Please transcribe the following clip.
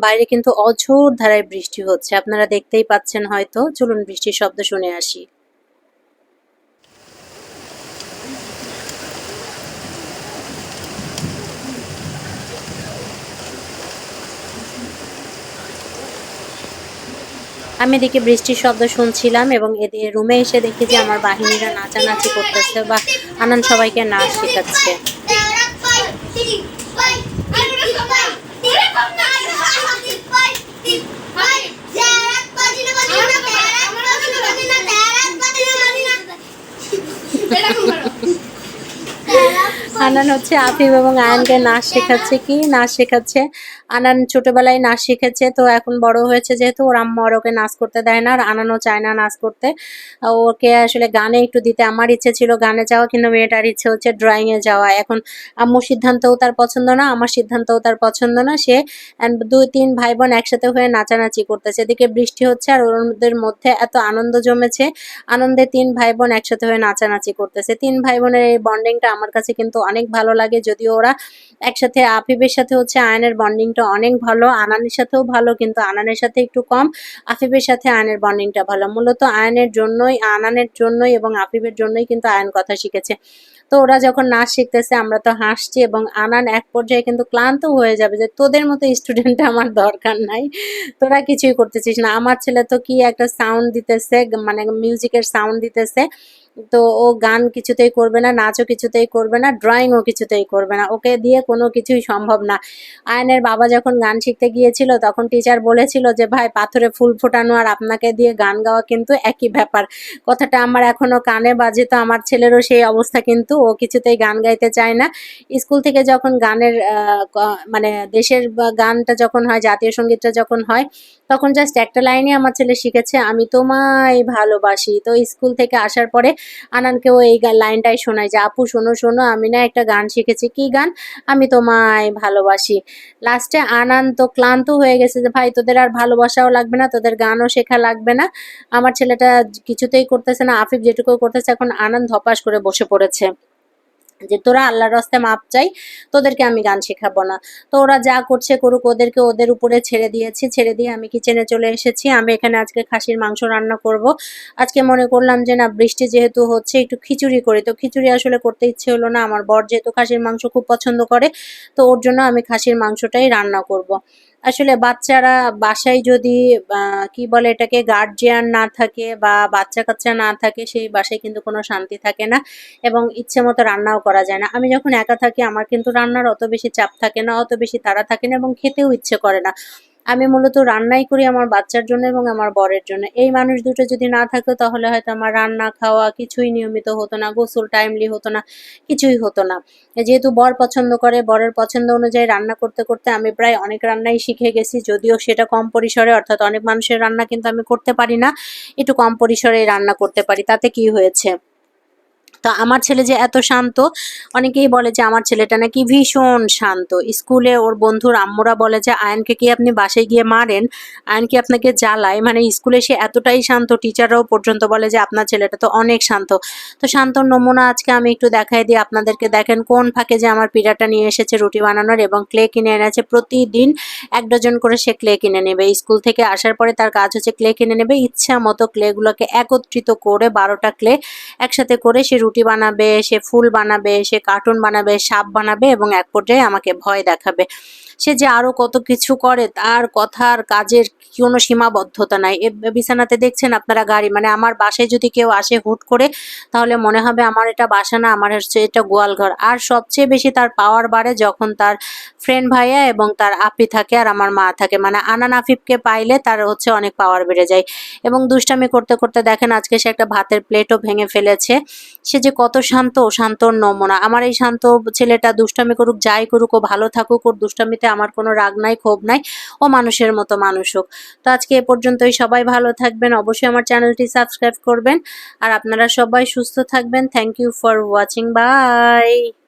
বাইরে কিন্তু অঝোর ধারায় বৃষ্টি হচ্ছে আপনারা দেখতেই পাচ্ছেন হয়তো চলুন বৃষ্টির শব্দ শুনে আসি আমি এদিকে বৃষ্টির শব্দ শুনছিলাম এবং এদিকে রুমে এসে দেখি যে আমার বাহিনীরা নাচানাচি করতেছে বা আনান সবাইকে নাচ শেখাচ্ছে আনান হচ্ছে আফিফ এবং আয়নকে নাচ শেখাচ্ছে কি? নাচ শেখাচ্ছে আনান ছোটবেলায় নাচ শিখেছে, তো এখন বড় হয়েছে যেহেতু, ওর আম্মা আর ওকে নাচ করতে দেয় না, আর আনানও চায় না নাচ করতে। ওকে আসলে গানে একটু দিতে, আমার ইচ্ছে ছিল গানে যাওয়া, কিন্তু মেয়েটার ইচ্ছে হচ্ছে ড্রয়িং এ যাওয়া। এখন আম্মুর সিদ্ধান্তও তার পছন্দ না, আমার সিদ্ধান্তও তার পছন্দ না, সে দুই তিন ভাই বোন একসাথে হয়ে নাচানাচি করতেছে। এদিকে বৃষ্টি হচ্ছে আর ওদের মধ্যে এত আনন্দ জমেছে, আনন্দে তিন ভাই বোন একসাথে হয়ে নাচানাচি করতেছে। তিন ভাই বোনের এই বন্ডিংটা আমার কাছে কিন্তু অনেক ভালো লাগে, যদিও ওরা একসাথে আফিফের সাথে হচ্ছে আয়নের বন্ডিংটা অনেক ভালো। আনানের সাথেও ভালো, কিন্তু আনানের সাথে একটু কম। আফিফের সাথে আয়নের বন্ডিংটা ভালো। মূলত আয়নের জন্যই, আনানের জন্যই এবং আফিফের জন্যই কিন্তু আয়ন কথা শিখেছে। তো ওরা যখন নাচ শিখতেছে, আমরা তো হাসছি এবং আনান এক পর্যায়ে কিন্তু ক্লান্ত হয়ে যাবে যে, তোদের মতো স্টুডেন্ট আমার দরকার নাই। তোরা কিছুই করতেছিস না। আমার ছেলে তো কি একটা সাউন্ড দিতেছে মানে মিউজিকের সাউন্ড দিতেছে। তো ও গান কিছুতেই করবে না, নাচও কিছুতেই করবে না ড্রয়িংও কিছুতেই করবে না। ওকে দিয়ে কোনো কিছুই সম্ভব না। আয়নের বাবা যখন গান শিখতে গিয়েছিল, তখন টিচার বলেছিল যে, ভাই, পাথরে ফুল ফোটানো আর আপনাকে দিয়ে গান গাওয়া কিন্তু একই ব্যাপার। কথাটা আমার এখনও কানে বাজে, তো আমার ছেলেরও সেই অবস্থা কিন্তু। ও কিছুতেই গান গাইতে চায় না। স্কুল থেকে যখন গানের মানে দেশের গানটা যখন হয়, জাতীয় সঙ্গীতটা যখন হয়, তখন জাস্ট একটা লাইনই আমার ছেলে শিখেছে, আমি তোমায় ভালোবাসি। তো স্কুল থেকে আসার পরে আনানকেও এই লাইনটাই শোনায় যে, আপু, শোনো শোনো, আমি না একটা গান শিখেছি। কি গান? আমি তোমায় ভালোবাসি। লাস্টে আনান তো ক্লান্ত হয়ে গেছে যে, ভাই, তোদের আর ভালোবাসাও লাগবে না, তোদের গানও শেখা লাগবে না। আমার ছেলেটা কিছুতেই করতেছে না, আফিফ যেটুকু করতেছে, এখন আনান ধপাস করে বসে পড়েছে। যে তোরা আল্লাহর রাস্তে মাপ চাই, তোদেরকে আমি গান শেখাবো না। তো ওরা যা করছে করুক, ওদেরকে ওদের উপরে ছেড়ে দিয়েছি, ছেড়ে দিয়ে আমি কিচেনে চলে এসেছি। আমি এখানে আজকে খাসির মাংস রান্না করব। আজকে মনে করলাম যে না, বৃষ্টি যেহেতু হচ্ছে, একটু খিচুড়ি করি। তো খিচুড়ি আসলে করতে ইচ্ছে হলো না, আমার বর যেহেতু খাসির মাংস খুব পছন্দ করে, তো ওর জন্য আমি খাসির মাংসটাই রান্না করব। আসলে বাচ্চারা বাসায় যদি কি বলে এটাকে গার্জিয়ান না থাকে বা বাচ্চা কাচ্চা না থাকে, সেই বাসায় কিন্তু কোনো শান্তি থাকে না এবং ইচ্ছে মতো রান্নাও করা যায় না। আমি যখন একা থাকি, আমার কিন্তু রান্নার অত বেশি চাপ থাকে না, অত বেশি তারা থাকে না এবং খেতেও ইচ্ছে করে না। আমি মূলত রান্নাই করি আমার বাচ্চার জন্য এবং আমার বরের জন্য। এই মানুষ দুটো যদি না থাকতো, তাহলে হয়তো আমার রান্না, খাওয়া কিছুই নিয়মিত হতো না, গোসল টাইমলি হতো না, কিছুই হতো না। যেহেতু বর পছন্দ করে, বরের পছন্দ অনুযায়ী রান্না করতে করতে আমি প্রায় অনেক রান্নাই শিখে গেছি, যদিও সেটা কম পরিসরে, অর্থাৎ অনেক মানুষের রান্না কিন্তু আমি করতে পারি না, একটু কম পরিসরে রান্না করতে পারি। তাতে কি হয়েছে? তো আমার ছেলে যে এত শান্ত, অনেকেই বলে যে আমার ছেলেটা নাকি ভীষণ শান্ত। স্কুলে ওর বন্ধুর আম্মুরা বলে যে, আয়নকে কি আপনি বাসায় গিয়ে মারেন? আয়ন কি আপনাকে জ্বালায়? মানে স্কুলে সে এতটাই শান্ত, টিচাররাও পর্যন্ত বলে যে, আপনার ছেলেটা তো অনেক শান্ত। তো শান্তর নমুনা আজকে আমি একটু দেখাই দিই। আপনাদেরকে দেখেন কোন ফাঁকে যে আমার পিঠাটা নিয়ে এসেছে রুটি বানানোর এবং ক্লে কিনে এনেছে। প্রতিদিন এক ডজন করে সে ক্লে কিনে নেবে। স্কুল থেকে আসার পরে তার কাজ হচ্ছে ক্লে কিনে নেবে। ইচ্ছা মতো ক্লেগুলোকে একত্রিত করে বারোটা ক্লে একসাথে করে সে রুটি বানাবে, সে ফুল বানাবে, সে কার্টুন বানাবে, সাপ বানাবে এবং এক পর্যায়ে আমাকে ভয় দেখাবে। সে যে আরও কত কিছু করে তার কথার কাজের কোনো সীমাবদ্ধতা নাই। বিছানাতে দেখছেন আপনারা গাড়ি মানে আমার বাসায় যদি কেউ আসে হুট করে, তাহলে মনে হবে আমার এটা বাসা না, আমার হচ্ছে এটা গোয়ালঘর আর সবচেয়ে বেশি তার পাওয়ার বাড়ে যখন তার ফ্রেন্ড ভাইয়া এবং তার আপি থাকে আর আমার মা থাকে। মানে আনান আফিফকে পাইলে তার হচ্ছে অনেক পাওয়ার বেড়ে যায়। এবং দুষ্টামি করতে করতে দেখেন আজকে সে একটা ভাতের প্লেটও ভেঙে ফেলেছে। সে যে কত শান্ত শান্তর নমুনা আমার এই শান্ত ছেলেটা দুষ্টামি করুক, যাই করুক, ও ভালো থাকুক, ওর দুষ্টামিতে আমার কোনো রাগ নাই, ক্ষোভ নাই, ও মানুষের মতো মানুষ হোক। তো আজকে এ পর্যন্তই, সবাই ভালো থাকবেন, অবশ্যই আমার চ্যানেলটি সাবস্ক্রাইব করবেন। আর আপনারা সবাই সুস্থ থাকবেন, thank you for watching, bye!